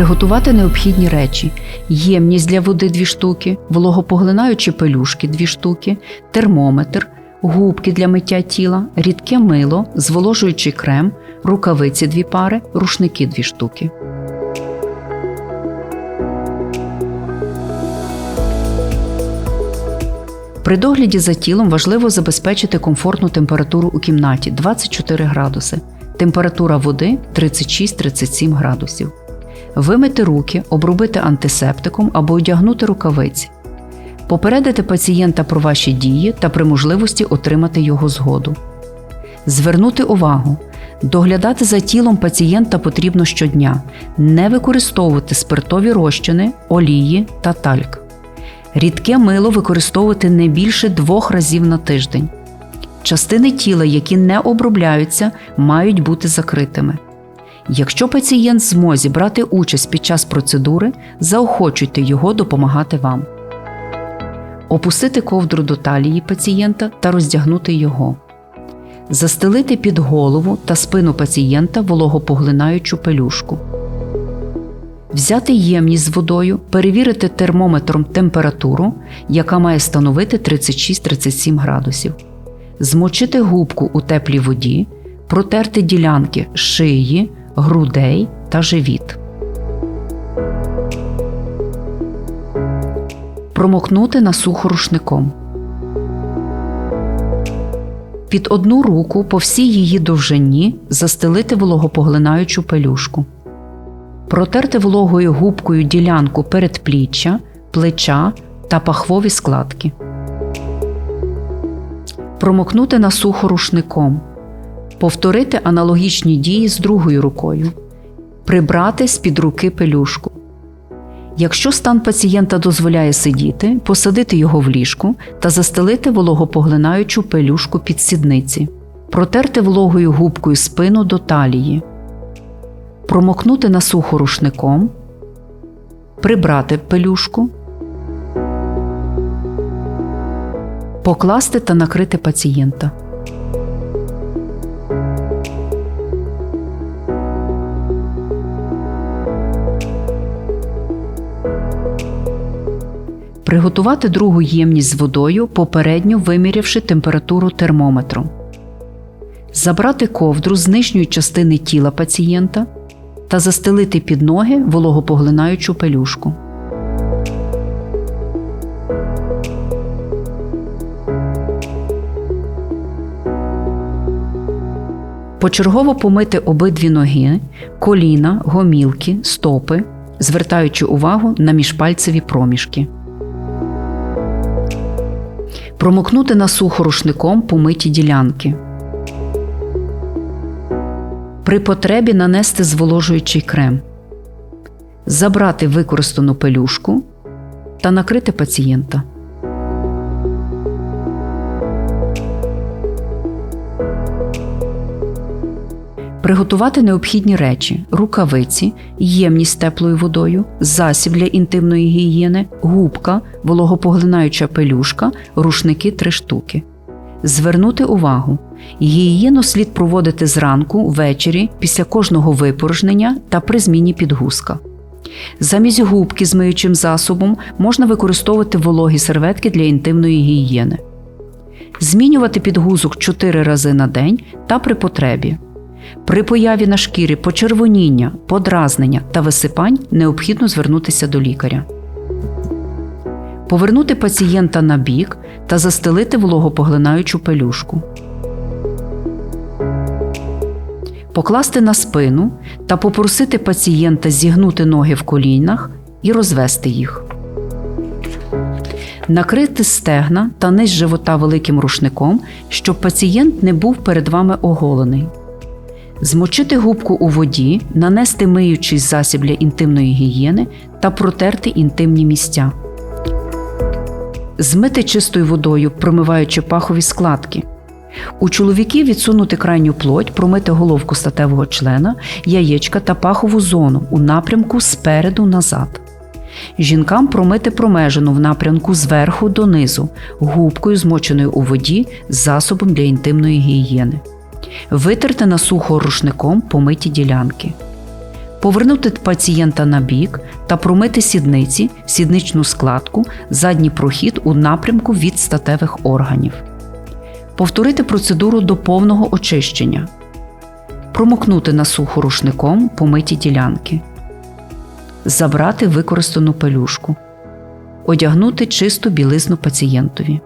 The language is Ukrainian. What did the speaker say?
Приготувати необхідні речі: ємність для води 2 штуки, вологопоглинаючі пелюшки 2 штуки, термометр, губки для миття тіла, рідке мило, зволожуючий крем, рукавиці 2 пари, рушники 2 штуки. При догляді за тілом важливо забезпечити комфортну температуру у кімнаті 24 градуси, температура води 36-37 градусів. Вимити руки, обробити антисептиком або одягнути рукавиці. Попередити пацієнта про ваші дії та при можливості отримати його згоду. Звернути увагу. Доглядати за тілом пацієнта потрібно щодня, не використовувати спиртові розчини, олії та тальк. Рідке мило використовувати не більше двох разів на тиждень. Частини тіла, які не обробляються, мають бути закритими. Якщо пацієнт змозі брати участь під час процедури, заохочуйте його допомагати вам. Опустити ковдру до талії пацієнта та роздягнути його. Застелити під голову та спину пацієнта вологопоглинаючу пелюшку. Взяти ємність з водою, перевірити термометром температуру, яка має становити 36-37 градусів, змочити губку у теплій воді, протерти ділянки шиї, грудей та живіт. Промокнути на сухо рушником. Під одну руку по всій її довжині застелити вологопоглинаючу пелюшку. Протерти вологою губкою ділянку передпліччя, плеча та пахвові складки. Промокнути на сухо рушником. Повторити аналогічні дії з другою рукою. Прибрати з під руки пелюшку. Якщо стан пацієнта дозволяє сидіти, посадити його в ліжку та застелити вологопоглинаючу пелюшку під сідниці. Протерти вологою губкою спину до талії промокнути на сухо рушником, прибрати пелюшку, покласти та накрити пацієнта. Приготувати другу ємність з водою, попередньо вимірявши температуру термометром. Забрати ковдру з нижньої частини тіла пацієнта та застелити під ноги вологопоглинаючу пелюшку. Почергово помити обидві ноги, коліна, гомілки, стопи, звертаючи увагу на міжпальцеві проміжки. Промокнути на сухо рушником помиті ділянки. При потребі нанести зволожуючий крем, забрати використану пелюшку та накрити пацієнта. Приготувати необхідні речі: рукавиці, ємність з теплою водою, засіб для інтимної гігієни, губка, вологопоглинаюча пелюшка, рушники 3 штуки. Звернути увагу. Гігієну слід проводити зранку, ввечері, після кожного випорожнення та при зміні підгузка. Замість губки з миючим засобом можна використовувати вологі серветки для інтимної гігієни. Змінювати підгузок 4 рази на день та при потребі. При появі на шкірі почервоніння, подразнення та висипань необхідно звернутися до лікаря. Повернути пацієнта на бік та застелити вологопоглинаючу пелюшку. Покласти на спину та попросити пацієнта зігнути ноги в колінах і розвести їх. Накрити стегна та низ живота великим рушником, щоб пацієнт не був перед вами оголений. Змочити губку у воді, нанести миючий засіб для інтимної гігієни та протерти інтимні місця. Змити чистою водою, промиваючи пахові складки. У чоловіків відсунути крайню плоть, промити головку статевого члена, яєчка та пахову зону у напрямку спереду назад. Жінкам промити промежину в напрямку зверху донизу, губкою, змоченою у воді, засобом для інтимної гігієни. Витерти на сухо рушником помиті ділянки. Повернути пацієнта на бік та промити сідниці, сідничну складку, задній прохід у напрямку від статевих органів. Повторити процедуру до повного очищення. Промокнути на сухо рушником помиті ділянки. Забрати використану пелюшку. Одягнути чисту білизну пацієнтові.